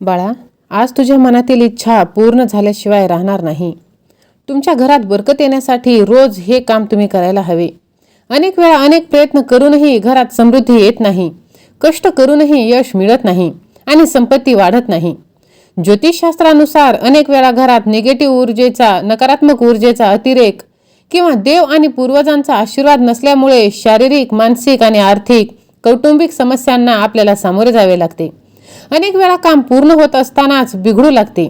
बाळा आज तुझ्या मनातील इच्छा पूर्ण झाल्याशिवाय राहणार नाही. तुमच्या घरात बरकत येण्यासाठी रोज हे काम तुम्ही करायला हवे. अनेक वेळा अनेक प्रयत्न करूनही घरात समृद्धी येत नाही. कष्ट करूनही यश मिळत नाही आणि संपत्ती वाढत नाही. ज्योतिषशास्त्रानुसार अनेक वेळा घरात निगेटिव्ह ऊर्जेचा नकारात्मक ऊर्जेचा अतिरेक किंवा देव आणि पूर्वजांचा आशीर्वाद नसल्यामुळे शारीरिक मानसिक आणि आर्थिक कौटुंबिक समस्यांना आपल्याला सामोरे जावे लागते. अनेक वेळा काम पूर्ण होत असतानाच बिघडू लागते.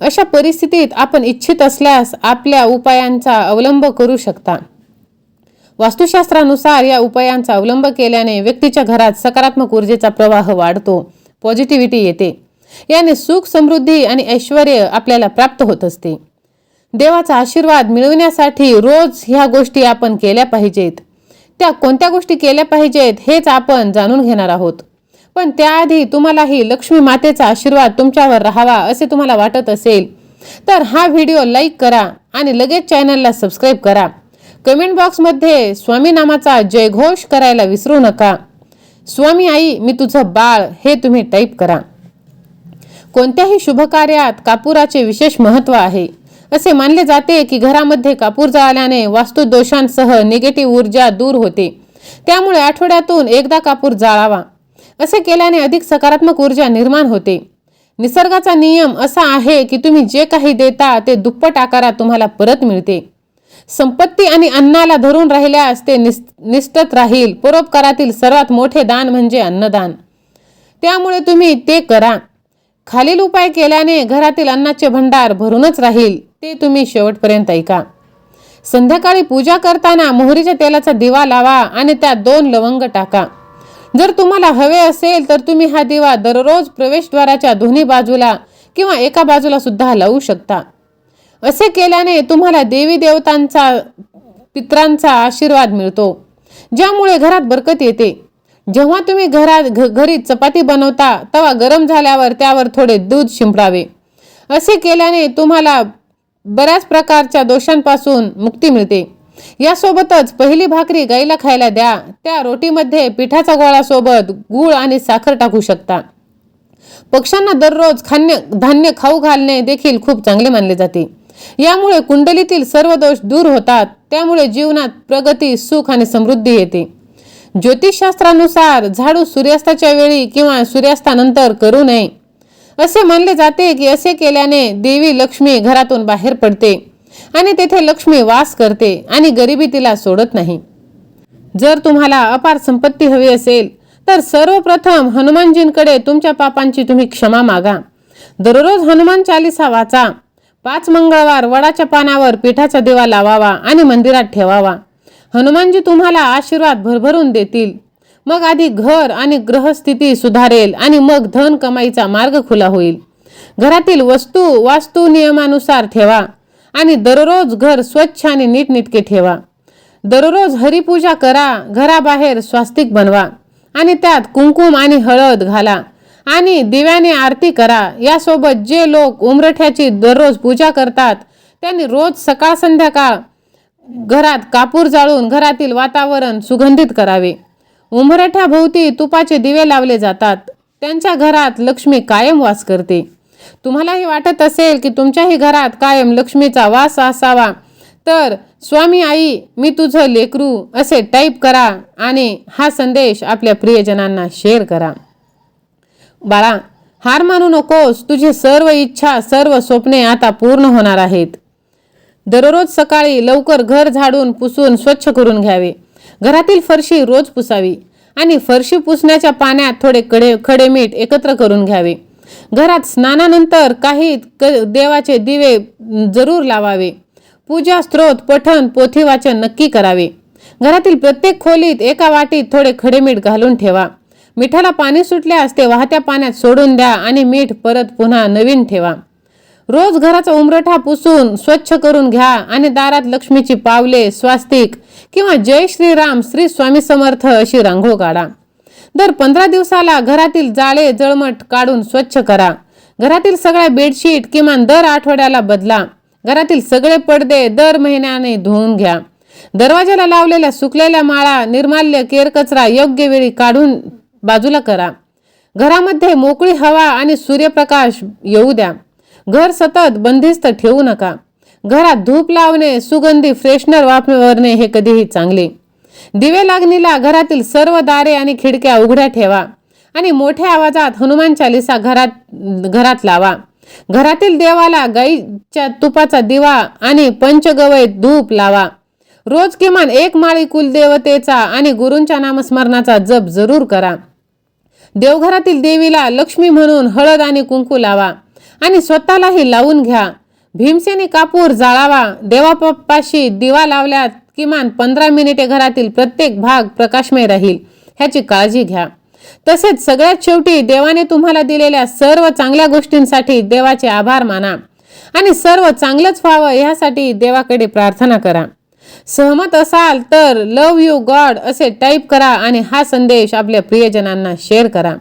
अशा परिस्थितीत आपण इच्छित असल्यास आपल्या उपायांचा अवलंब करू शकता. वास्तुशास्त्रानुसार या उपायांचा अवलंब केल्याने व्यक्तीच्या घरात सकारात्मक ऊर्जेचा प्रवाह वाढतो पॉझिटिव्हिटी येते. याने सुख समृद्धी आणि ऐश्वर आपल्याला प्राप्त होत असते. देवाचा आशीर्वाद मिळवण्यासाठी रोज ह्या गोष्टी आपण केल्या पाहिजेत. त्या कोणत्या गोष्टी केल्या पाहिजेत हेच आपण जाणून घेणार आहोत. पण त्याआधी तुम्हालाही लक्ष्मी मातेचा आशीर्वाद तुमच्यावर राहावा असे तुम्हाला वाटत असेल तर हा व्हिडिओ लाईक करा आणि लगेच चॅनलला सबस्क्राईब करा. कमेंट बॉक्समध्ये स्वामी नामाचा जयघोष करायला विसरू नका. स्वामी आई मी तुझं बाळ हे तुम्ही टाईप करा. कोणत्याही शुभकार्यात कापुराचे विशेष महत्त्व आहे. असे मानले जाते की घरामध्ये कापूर जाळल्याने वास्तुदोषांसह निगेटिव्ह ऊर्जा दूर होते. त्यामुळे आठवड्यातून एकदा कापूर जाळावा. असे केल्याने अधिक सकारात्मक ऊर्जा निर्माण होते. निसर्गाचा नियम असा आहे की तुम्ही जे काही देता ते दुप्पट आकारात तुम्हाला परत मिळते. संपत्ती आणि अन्नाला धरून राहिल्यास ते निस निष्ठत राहील. परोपकारातील सर्वात मोठे दान म्हणजे अन्नदान. त्यामुळे तुम्ही ते करा. खालील उपाय केल्याने घरातील अन्नाचे भंडार भरूनच राहील. ते तुम्ही शेवटपर्यंत ऐका. संध्याकाळी पूजा करताना मोहरीच्या तेलाचा दिवा लावा आणि त्यात दोन लवंग टाका. जर तुम्हाला हवे असेल तर तुम्ही हा दिवा दररोज प्रवेशद्वाराच्या दोन्ही बाजूला किंवा एका बाजूला सुद्धा लावू शकता. असे केल्याने तुम्हाला देवी देवतांचा पित्रांचा आशीर्वाद मिळतो. ज्यामुळे घरात बरकत येते. जेव्हा तुम्ही घरात घ घरी चपाती बनवता तेव्हा गरम झाल्यावर त्यावर थोडे दूध शिंपडावे. असे केल्याने तुम्हाला बऱ्याच प्रकारच्या दोषांपासून मुक्ती मिळते. यासोबतच पहिली भाकरी गाईला खायला द्या. त्या रोटीमध्ये पिठाचा गोळासोबत गूळ आणि साखर टाकू शकता. पक्ष्यांना दररोज खान्य धान्य खाऊ घालणे देखील खूप चांगले मानले जाते. यामुळे कुंडलीतील सर्व दोष दूर होतात. त्यामुळे जीवनात प्रगती सुख आणि समृद्धी येते. ज्योतिषशास्त्रानुसार झाडू सूर्यास्ताच्या वेळी किंवा सूर्यास्तानंतर करू नये. असे मानले जाते की असे केल्याने देवी लक्ष्मी घरातून बाहेर पडते. आणि तेथे लक्ष्मी वास करते आणि गरिबी तिला सोडत नाही. जर तुम्हाला अपार संपत्ती हवी असेल तर सर्वप्रथम हनुमानजींकडे तुमच्या पापांची तुम्ही क्षमा मागा. दररोज हनुमान चालिसा वाचा. पाच मंगळवार वडाच्या पानावर पिठाचा दिवा लावावा आणि मंदिरात ठेवावा. हनुमानजी तुम्हाला आशीर्वाद भरभरून देतील. मग आधी घर आणि ग्रहस्थिती सुधारेल आणि मग धन कमाईचा मार्ग खुला होईल. घरातील वस्तू वास्तू नियमानुसार ठेवा. आणि दररोज घर स्वच्छ आणि नीटनिटके ठेवा. दररोज हरिपूजा करा घराबाहेर स्वास्तिक बनवा आणि त्यात कुंकुम आणि हळद घाला आणि दिव्याने आरती करा. यासोबत जे लोक उमरठ्याची दररोज पूजा करतात त्यांनी रोज सकाळ संध्याकाळ घरात कापूर जाळून घरातील वातावरण सुगंधित करावे. उंबरठ्याभोवती तुपाचे दिवे लावले जातात. त्यांच्या घरात लक्ष्मी कायम वास करते. तुम्हालाही वाटत असेल की तुमच्याही घरात कायम लक्ष्मीचा वास असावा. तर स्वामी आई मी तुझं लेकरू असे टाईप करा आणि हा संदेश आपल्या प्रियजनांना शेअर करा. बाळा हार मानू नकोस. तुझी सर्व इच्छा सर्व स्वप्ने आता पूर्ण होणार आहेत. दररोज सकाळी लवकर घर झाडून पुसून स्वच्छ करून घ्यावे. घरातील फरशी रोज पुसावी आणि फरशी पुसण्याच्या पाण्यात थोडे कडे खडे मीठ एकत्र करून घ्यावे. घरात स्नानानंतर काही क देवाचे दिवे जरूर लावावे. पूजा स्त्रोत पठण पोथी वाचन नक्की करावे. घरातील प्रत्येक खोलीत एका वाटीत थोडे खडे मीठ घालून ठेवा. मिठाला पाणी सुटल्यास ते वाहत्या पाण्यात सोडून द्या आणि मीठ परत पुन्हा नवीन ठेवा. रोज घराचा उमरठा पुसून स्वच्छ करून घ्या आणि दारात लक्ष्मीची पावले स्वास्तिक किंवा जय श्रीराम श्री स्वामी समर्थ अशी रांगोळ काढा. दर पंधरा दिवसाला घरातील जाळे जळमट काढून स्वच्छ करा. घरातील सगळ्या बेडशीट किमान दर आठवड्याला बदला. घरातील सगळे पडदे दर महिन्याने धुवून घ्या. दरवाजाला लावलेल्या सुकलेल्या माळा निर्माल्य केरकचरा योग्य वेळी काढून बाजूला करा. घरामध्ये मोकळी हवा आणि सूर्यप्रकाश येऊ द्या. घर सतत बंदिस्त ठेवू नका. घरात धूप लावणे सुगंधी फ्रेशनर वापरणे हे कधीही चांगले. दिवे लागणीला घरातील सर्व दारे आणि खिडक्या उघड्या ठेवा आणि मोठ्या आवाजात हनुमान चालिसा घरात घरात लावा. घरातील देवाला गाईच्या तुपाचा दिवा आणि पंचगवय धूप लावा. रोज किमान एक माळी कुलदेवतेचा आणि गुरूंच्या नामस्मरणाचा जप जरूर करा. देवघरातील देवीला लक्ष्मी म्हणून हळद आणि कुंकू लावा आणि स्वतःलाही लावून घ्या. भीमसेनी कापूर जाळावा. देवापाशी दिवा लावल्यात किमान पंधरा मिनिटे घरातील प्रत्येक भाग प्रकाशमय राहील ह्याची काळजी घ्या. तसेच सगळ्यात शेवटी देवाने तुम्हाला दिलेल्या सर्व चांगल्या गोष्टींसाठी देवाचे आभार माना आणि सर्व चांगलंच व्हावं यासाठी देवाकडे प्रार्थना करा. सहमत असाल तर लव यू गॉड असे टाईप करा आणि हा संदेश आपल्या प्रियजनांना शेअर करा.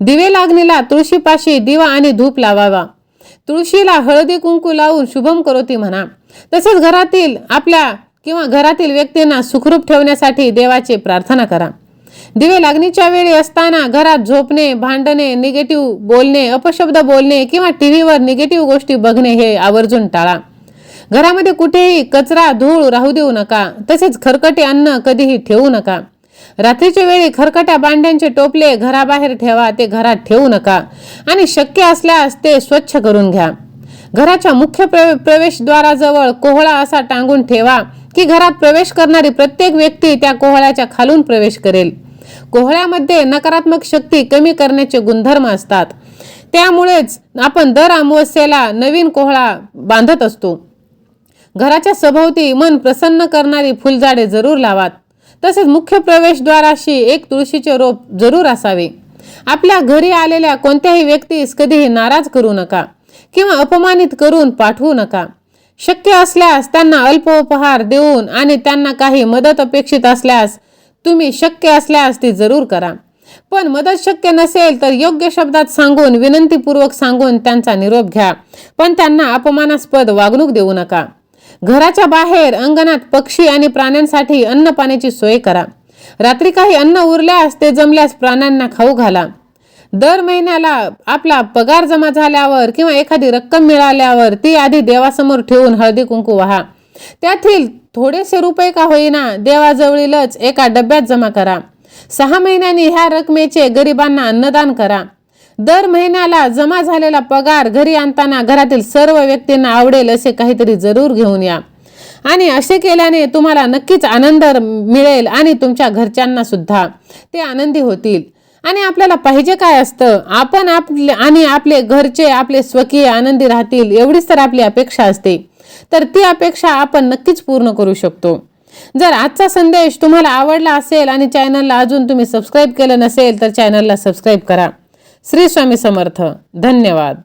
दिवे लागणीला तुळशीपाशी दिवा आणि धूप लावावा. तुळशीला हळदी कुंकू लावून शुभम करोती म्हणा. तसेच घरातील आपल्या किंवा घरातील व्यक्तींना सुखरूप ठेवण्यासाठी देवाची प्रार्थना करा. दिवे लागणीच्या वेळी असताना घरात झोपणे भांडणे निगेटिव्ह बोलणे अपशब्द बोलणे किंवा टी व्हीवर निगेटिव्ह गोष्टी बघणे हे आवर्जून टाळा. घरामध्ये कुठेही कचरा धूळ राहू देऊ नका. तसेच खरकटे अन्न कधीही ठेवू नका. रात्रीच्या वेळी खरकट्या भांड्यांचे टोपले घराबाहेर ठेवा ते घरात ठेवू नका. आणि शक्य असल्यास ते स्वच्छ करून घ्या. घराच्या मुख्य प्रवे प्रवेशद्वाराजवळ कोहळा असा टांगून ठेवा. की घरात प्रवेश करणारी प्रत्येक व्यक्ती त्या कोहळ्याच्या खालून प्रवेश करेल. कोहळ्यामध्ये नकारात्मक शक्ती कमी करण्याचे गुणधर्म असतात. त्यामुळेच आपण दर अमावस्येला नवीन कोहळा बांधत असतो. घराच्या सभोवती मन प्रसन्न करणारी फुलझाडे जरूर लावात. तसेच मुख्य प्रवेशद्वाराशी एक तुळशीचे रोप जरूर असावे. आपल्या घरी आलेल्या कोणत्याही व्यक्तीस कधीही नाराज करू नका किंवा अपमानित करून पाठवू नका. शक्य असल्यास त्यांना अल्प उपहार देऊन आणि त्यांना काही मदत अपेक्षित असल्यास तुम्ही शक्य असल्यास ती जरूर करा. पण मदत शक्य नसेल तर योग्य शब्दात सांगून विनंतीपूर्वक सांगून त्यांचा निरोप घ्या. पण त्यांना अपमानास्पद वागणूक देऊ नका. घराच्या बाहेर अंगणात पक्षी आणि प्राण्यांसाठी अन्न पाण्याची सोय करा. रात्री काही अन्न उरल्यास ते जमल्यास प्राण्यांना खाऊ घाला. दर महिन्याला आपला पगार जमा झाल्यावर किंवा एखादी रक्कम मिळाल्यावर ती आधी देवासमोर ठेवून हळदी कुंकू वाहा. त्यातील थोडेसे रुपये का होईना देवाजवळीलच एका डब्यात जमा करा. सहा महिन्यांनी ह्या रकमेचे गरिबांना अन्नदान करा. दर महिन्याला जमा झालेला पगार घरी आणताना घरातील सर्व व्यक्तींना आवडेल असे काहीतरी जरूर घेऊन या. आणि असे केल्याने तुम्हाला नक्कीच आनंद मिळेल आणि तुमच्या घरच्यांना सुद्धा. ते आनंदी होतील. आणि आपल्याला पाहिजे काय असतं? आपण आपले आणि आपले घरचे आपले स्वकीय आनंदी राहतील एवढीच तर आपली अपेक्षा असते. तर ती अपेक्षा आपण नक्कीच पूर्ण करू शकतो. जर आजचा संदेश तुम्हाला आवडला असेल आणि चॅनलला अजून तुम्ही सबस्क्राईब केलं नसेल तर चॅनलला सबस्क्राईब करा. श्री स्वामी समर्थ. धन्यवाद.